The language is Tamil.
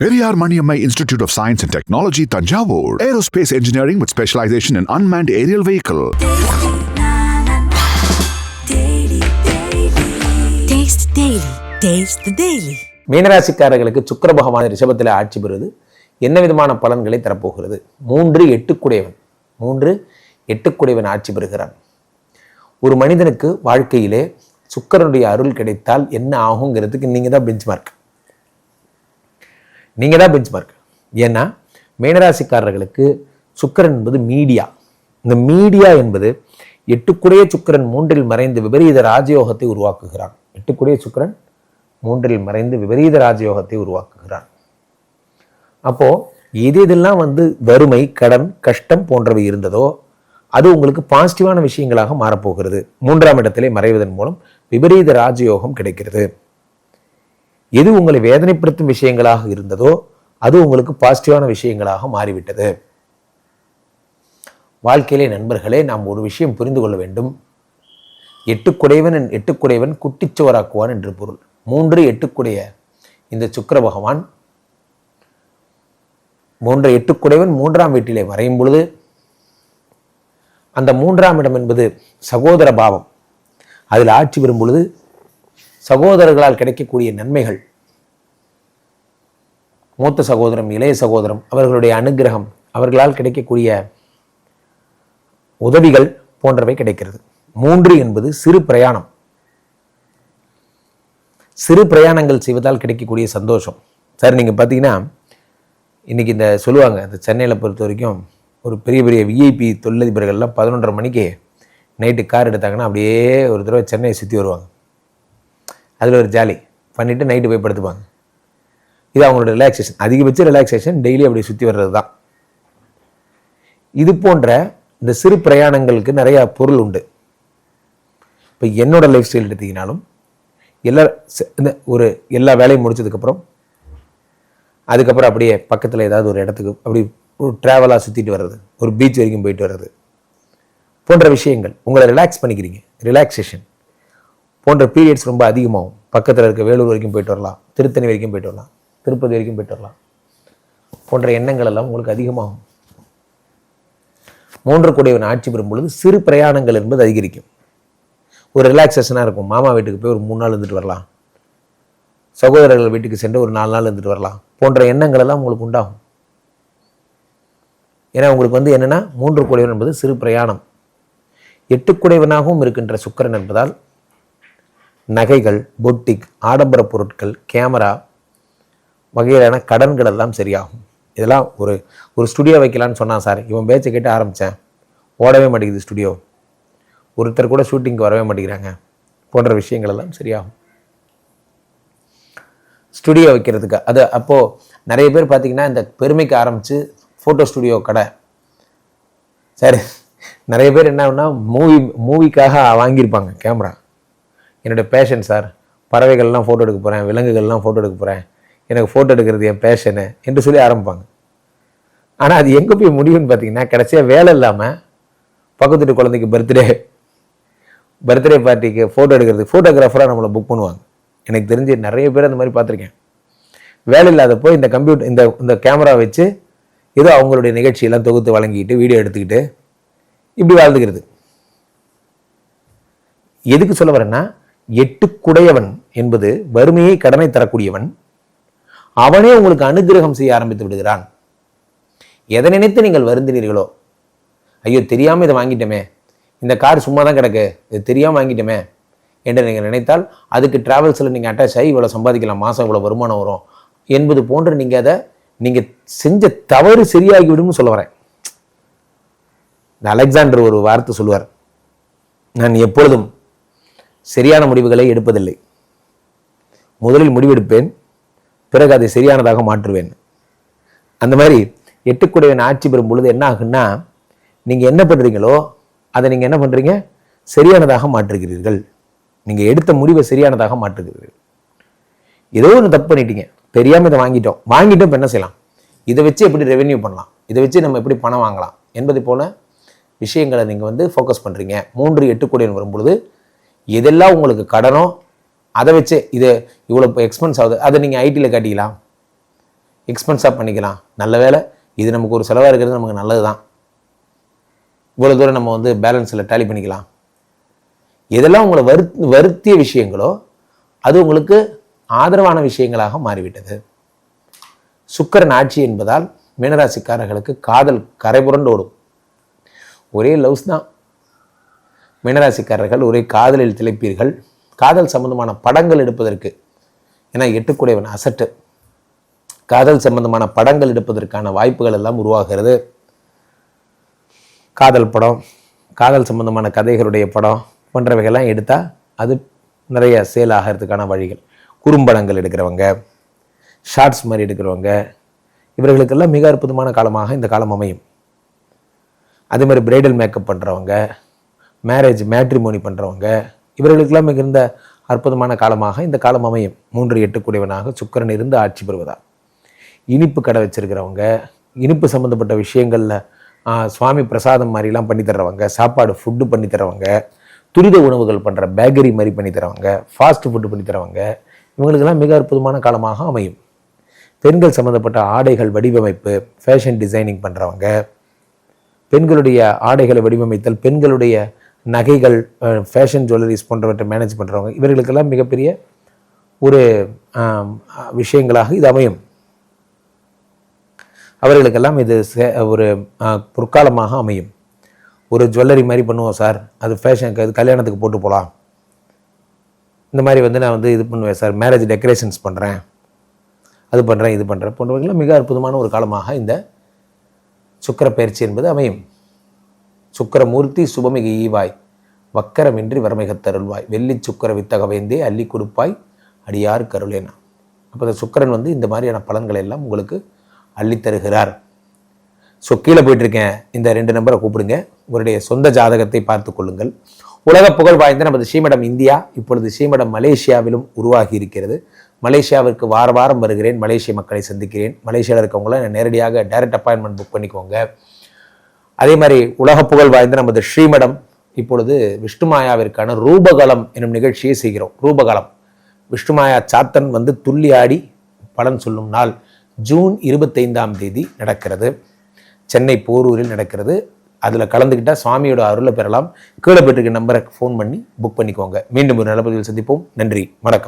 Periyar Maniammai Institute of Science and Technology, Tanjavur. Aerospace engineering with specialization in unmanned aerial vehicle. Taste Daily. Taste the Daily. மீனராசிக்காரர்களுக்கு சுக்கிர பகவான் ரிஷபத்தில் ஆட்சி பெறுவது என்ன விதமான பலன்களை தரப்போகிறது மூன்று எட்டுக்குடையவன் மூன்று எட்டுக்குடையவன் ஆட்சி பெறுகிறான் ஒரு மனிதனுக்கு வாழ்க்கையிலே சுக்கிரனுடைய அருள் கிடைத்தால் என்ன ஆகுங்கிறதுக்கு நீங்கள் தான் பெஞ்ச் மார்க் நீங்கள் தான் பெஞ்ச் மார்க் ஏன்னா மீனராசிக்காரர்களுக்கு சுக்கிரன் என்பது மீடியா இந்த மீடியா என்பது எட்டுக்குடைய சுக்கிரன் மூன்றில் மறைந்து விபரீத ராஜயோகத்தை உருவாக்குகிறான். எட்டுக்குடைய சுக்கிரன் மூன்றில் மறைந்து விபரீத ராஜயோகத்தை உருவாக்குகிறான். அப்போ எது எதெல்லாம் வந்து வறுமை கடன் கஷ்டம் போன்றவை இருந்ததோ அது உங்களுக்கு பாசிட்டிவான விஷயங்களாக மாறப்போகிறது. மூன்றாம் இடத்திலே மறைவதன் மூலம் விபரீத ராஜயோகம் கிடைக்கிறது. எது உங்களை வேதனைப்படுத்தும் விஷயங்களாக இருந்ததோ அது உங்களுக்கு பாசிட்டிவான விஷயங்களாக மாறிவிட்டது. வாழ்க்கையிலே நண்பர்களே நாம் ஒரு விஷயம் புரிந்து கொள்ள வேண்டும். எட்டுக்குடையவன் எட்டுக்குடையவன் குட்டிச்சுவராக்குவான் என்று பொருள். மூன்று எட்டுக்குடைய இந்த சுக்கர பகவான் மூன்று எட்டுக்குடையவன் மூன்றாம் வீட்டிலே வரையும் பொழுது அந்த மூன்றாம் இடம் என்பது சகோதர பாவம். அதில் ஆட்சி பெறும் பொழுது சகோதரர்களால் கிடைக்கக்கூடிய நன்மைகள். மூத்த சகோதரம் இளைய சகோதரம் அவர்களுடைய அனுகிரகம் அவர்களால் கிடைக்கக்கூடிய உதவிகள் போன்றவை கிடைக்கிறது. மூன்று என்பது சிறு பிரயாணம். சிறு பிரயாணங்கள் செய்வதால் கிடைக்கக்கூடிய சந்தோஷம். சார் நீங்கள் பார்த்தீங்கன்னா இன்றைக்கி இந்த சொல்லுவாங்க இந்த சென்னையில் பொறுத்த வரைக்கும் ஒரு பெரிய பெரிய விஐபி தொழிலதிபர்கள்லாம் பதினொன்றரை மணிக்கு நைட்டு கார் எடுத்தாங்கன்னா அப்படியே ஒரு தடவை சென்னையை சுற்றி வருவாங்க. அதில் ஒரு ஜாலி பண்ணிவிட்டு நைட்டு போய் படுத்துப்பாங்க. இது அவங்களோட ரிலாக்ஸேஷன் அதிகபட்ச ரிலாக்ஸேஷன் டெய்லி அப்படி சுற்றி வர்றது தான் இது போன்ற இந்த சிறு பிரயாணங்களுக்கு நிறையா பொருள் உண்டு. இப்போ என்னோடய லைஃப் ஸ்டைல் எடுத்தீங்கனாலும் எல்லா இந்த ஒரு எல்லா வேலையும் முடிச்சதுக்கப்புறம் அதுக்கப்புறம் அப்படியே பக்கத்தில் ஏதாவது ஒரு இடத்துக்கு அப்படி ஒரு ட்ராவலாக சுற்றிட்டு வர்றது ஒரு பீச் வரைக்கும் போயிட்டு வர்றது போன்ற விஷயங்கள் உங்களை ரிலாக்ஸ் பண்ணிக்கிறீங்க. ரிலாக்ஸேஷன் போன்ற பீரியட்ஸ் ரொம்ப அதிகமாகும். பக்கத்தில் இருக்க வேலூர் வரைக்கும் போயிட்டு வரலாம். திருத்தணி வரைக்கும் போயிட்டு வரலாம். திருப்பதி வரைக்கும் போயிட்டு வரலாம். போன்ற எண்ணங்கள் எல்லாம் உங்களுக்கு அதிகமாகும். மூன்று கூடியவன் ஆட்சி பெறும் பொழுது சிறு பிரயாணங்கள் என்பது அதிகரிக்கும். ஒரு ரிலாக்ஸேஷனாக இருக்கும். மாமா வீட்டுக்கு போய் ஒரு மூணு நாள் இருந்துட்டு வரலாம். சகோதரர்கள் வீட்டுக்கு சென்று ஒரு நாலு நாள் இருந்துட்டு வரலாம். போன்ற எண்ணங்கள் எல்லாம் உங்களுக்கு உண்டாகும். ஏன்னா உங்களுக்கு வந்து என்னன்னா மூன்று குடைவன் என்பது சிறு பிரயாணம். எட்டு குடைவனாகவும் இருக்கின்ற சுக்கிரன் என்பதால் நகைகள் பொட்டிக் ஆடம்பர பொருட்கள் கேமரா வகையிலான கடன்கள் எல்லாம் சரியாகும். இதெல்லாம் ஒரு ஒரு ஸ்டுடியோ வைக்கலான்னு சொன்னான் சார் இவன் பேச்சை கேட்டு ஆரம்பித்தேன் ஓடவே மாட்டேங்குது ஸ்டுடியோ ஒருத்தர் கூட ஷூட்டிங்க்கு வரவே மாட்டேங்கிறாங்க. போன்ற விஷயங்கள் எல்லாம் சரியாகும். ஸ்டுடியோ வைக்கிறதுக்கு அது அப்போது நிறைய பேர் பார்த்தீங்கன்னா இந்த பெருமைக்கு ஆரம்பித்து ஃபோட்டோ ஸ்டுடியோ கடை. சரி நிறைய பேர் என்ன மூவி மூவிக்காக வாங்கியிருப்பாங்க கேமரா என்னோடய பேஷன் சார் பறவைகள்லாம் ஃபோட்டோ எடுக்க போகிறேன் விலங்குகள்லாம் ஃபோட்டோ எடுக்க போகிறேன் எனக்கு ஃபோட்டோ எடுக்கிறது என் பேஷனு என்று சொல்லி ஆரம்பிப்பாங்க. ஆனால் அது எங்கே போய் முடியும்னு பார்த்தீங்கன்னா கடைசியாக வேலை இல்லாமல் பக்கத்து வீட்டு குழந்தைக்கு பர்த்டே பர்த்டே பார்ட்டிக்கு ஃபோட்டோ எடுக்கிறது ஃபோட்டோகிராஃபராக நம்மளை புக் பண்ணுவாங்க. எனக்கு தெரிஞ்சு நிறைய பேர் அந்த மாதிரி பார்த்துருக்கேன். வேலை இல்லாதப்போ இந்த கம்ப்யூட்டர் இந்த இந்த கேமரா வச்சு ஏதோ அவங்களுடைய நிகழ்ச்சியெல்லாம் தொகுத்து வழங்கிட்டு வீடியோ எடுத்துக்கிட்டு இப்படி வாழ்ந்துக்கிறது. எதுக்கு சொல்ல வரேன்னா எட்டுக்குடையவன் என்பது வறுமையை கடனை தரக்கூடியவன் அவனே உங்களுக்கு அனுகிரகம் செய்ய ஆரம்பித்து விடுகிறான். எதை நினைத்து நீங்கள் வருந்தினீர்களோ? ஐயோ தெரியாமல் இதை வாங்கிட்டோமே. இந்த கார் சும்மா தான் கிடக்கு. இது தெரியாமல் வாங்கிட்டோமே என்று நீங்கள் நினைத்தால் அதுக்கு டிராவல்ஸில் நீங்கள் அட்டாச் ஆகி இவ்வளோ சம்பாதிக்கலாம். மாதம் இவ்வளோ வருமானம் வரும் என்பது போன்று நீங்கள் அதை நீங்கள் செஞ்ச தவறு சரியாகி விடும்னு சொல்ல வரேன். இந்த அலெக்சாண்டர் ஒரு வார்த்தை சொல்லுவார். நான் எப்பொழுதும் சரியான முடிவுகளை எடுப்பதில்லை. முதலில் முடிவெடுப்பேன் பிறகு அதை சரியானதாக மாற்றுவேன். அந்த மாதிரி எட்டுக்குடையவன் ஆட்சி பெறும் பொழுது என்ன ஆகுன்னா நீங்கள் என்ன பண்ணுறீங்களோ அதை நீங்கள் என்ன பண்ணுறீங்க சரியானதாக மாற்றுகிறீர்கள். நீங்கள் எடுத்த முடிவை சரியானதாக மாற்றுகிறீர்கள். ஏதோ ஒன்று தப்பு பண்ணிட்டீங்க. தெரியாமல் இதை வாங்கிட்டோம். வாங்கிட்டோம் இப்போ என்ன செய்யலாம்? இதை வச்சு எப்படி ரெவென்யூ பண்ணலாம்? இதை வச்சு நம்ம எப்படி பணம் வாங்கலாம்? என்பது போல விஷயங்களை நீங்கள் வந்து ஃபோக்கஸ் பண்ணுறீங்க மூன்று எட்டு கோடின்னு வரும்பொழுது எதெல்லாம் உங்களுக்கு கடனோ அதை வச்சு இது இவ்வளோ எக்ஸ்பென்ஸ் ஆகுது அதை நீங்கள் ஐடியில் காட்டிக்கலாம். எக்ஸ்பென்ஸாக பண்ணிக்கலாம். நல்ல வேளை இது நமக்கு ஒரு செலவாக இருக்கிறது நமக்கு நல்லது தான் இவ்வளோ தூரம் நம்ம வந்து பேலன்ஸில் டேலி பண்ணிக்கலாம். எதெல்லாம் உங்களை வரு வருத்திய விஷயங்களோ அது உங்களுக்கு ஆதரவான விஷயங்களாக மாறிவிட்டது. சுக்கரன் ஆட்சி என்பதால் மீனராசிக்காரர்களுக்கு காதல் கரைபுரண்டு ஓடும். ஒரே லவ்ஸ் தான். மீனராசிக்காரர்கள் ஒரே காதலில் திளைப்பீர்கள். காதல் சம்பந்தமான படங்கள் எடுப்பதற்கு ஏன்னா எட்டுக்குடையவன் அசட்டு. காதல் சம்பந்தமான படங்கள் எடுப்பதற்கான வாய்ப்புகள் எல்லாம் உருவாகிறது. காதல் படம் காதல் சம்பந்தமான கதைகளுடைய படம் போன்றவைகள்லாம் எடுத்தால் அது நிறைய சேல் ஆகிறதுக்கான வழிகள். குறும்படங்கள் எடுக்கிறவங்க ஷார்ட்ஸ் மாதிரி எடுக்கிறவங்க இவர்களுக்கெல்லாம் மிக அற்புதமான காலமாக இந்த காலம் அமையும். அதே மாதிரி பிரைடல் மேக்கப் பண்ணுறவங்க மேரேஜ் மேட்ரிமோனி பண்ணுறவங்க இவர்களுக்கெல்லாம் மிகுந்த அற்புதமான காலமாக இந்த காலம் அமையும். மூன்று எட்டுக்குடையவனாக சுக்கிரன் இருந்து ஆட்சி பெறுவதா இனிப்பு கடை வச்சிருக்கிறவங்க இனிப்பு சம்மந்தப்பட்ட விஷயங்களில் சுவாமி பிரசாதம் மாதிரிலாம் பண்ணி தர்றவங்க சாப்பாடு ஃபுட்டு பண்ணி தர்றவங்க துரித உணவுகள் பண்ணுற பேக்கரி மாதிரி பண்ணி தரவங்க ஃபாஸ்ட் ஃபுட்டு பண்ணி தரவங்க இவங்களுக்கெல்லாம் மிக அற்புதமான காலமாக அமையும். பெண்கள் சம்மந்தப்பட்ட ஆடைகள் வடிவமைப்பு ஃபேஷன் டிசைனிங் பண்ணுறவங்க பெண்களுடைய ஆடைகளை வடிவமைத்தல் பெண்களுடைய நகைகள் ஃபேஷன் ஜுவல்லரிஸ் போன்றவற்றை மேனேஜ் பண்ணுறவங்க இவர்களுக்கெல்லாம் மிகப்பெரிய ஒரு விஷயங்களாக இது அமையும். அவர்களுக்கெல்லாம் இது சே- ஒரு பொற்காலமாக அமையும். ஒரு ஜுவல்லரி மாதிரி பண்ணுவோம் சார் அது ஃபேஷன் அது கல்யாணத்துக்கு போட்டு போகலாம் இந்த மாதிரி வந்து நான் வந்து இது பண்ணுவேன் சார் மேரேஜ் டெக்கரேஷன்ஸ் பண்ணுறேன் அது பண்ணுறேன் இது பண்ணுறேன் போன்றவங்களாம் மிக அற்புதமான ஒரு காலமாக இந்த சுக்கிர பயிற்சி என்பது அமையும். சுக்கிரமூர்த்தி சுபமிகு ஈவாய். வக்கரமின்றி வறுமைகத்தருள்வாய் வெள்ளி சுக்கிர வித்தகவேந்தே அள்ளி கொடுப்பாய். அடியார் கருளேனா. அப்போ இந்த சுக்கிரன் வந்து இந்த மாதிரியான பலன்களை எல்லாம் உங்களுக்கு அள்ளித் தருகிறார். ஸோ கீழே போயிட்டுருக்கேன். இந்த ரெண்டு நம்பரை கூப்பிடுங்க. உங்களுடைய சொந்த ஜாதகத்தை பார்த்து கொள்ளுங்கள். உலக புகழ் வாய்ந்த நமது ஸ்ரீமடம் இந்தியா இப்பொழுது ஸ்ரீமடம் மலேசியாவிலும் உருவாகி இருக்கிறது. மலேசியாவிற்கு வார வாரம் வருகிறேன். மலேசிய மக்களை சந்திக்கிறேன். மலேசியாவில் இருக்கவங்கள நேரடியாக டைரக்ட் அப்பாயின்மெண்ட் புக் பண்ணிக்கோங்க. அதே மாதிரி உலக புகழ் வாய்ந்த நமது ஸ்ரீமடம் இப்பொழுது விஷ்ணுமாயாவிற்கான ரூபகலம் என்னும் நிகழ்ச்சியை செய்கிறோம். ரூபகலம். விஷ்ணுமாயா சாத்தன் வந்து துள்ளி ஆடி பலன் சொல்லும் நாள் ஜூன் இருபத்தைந்தாம் தேதி நடக்கிறது. சென்னை போரூரில் நடக்கிறது. அதில் கலந்துக்கிட்டால் சுவாமியோட அருளை பெறலாம். கீழே பெற்றிருக்க நம்பரை ஃபோன் பண்ணி புக் பண்ணிக்கோங்க. மீண்டும் ஒரு நல்ல பதிவில் சந்திப்போம். நன்றி. வணக்கம்.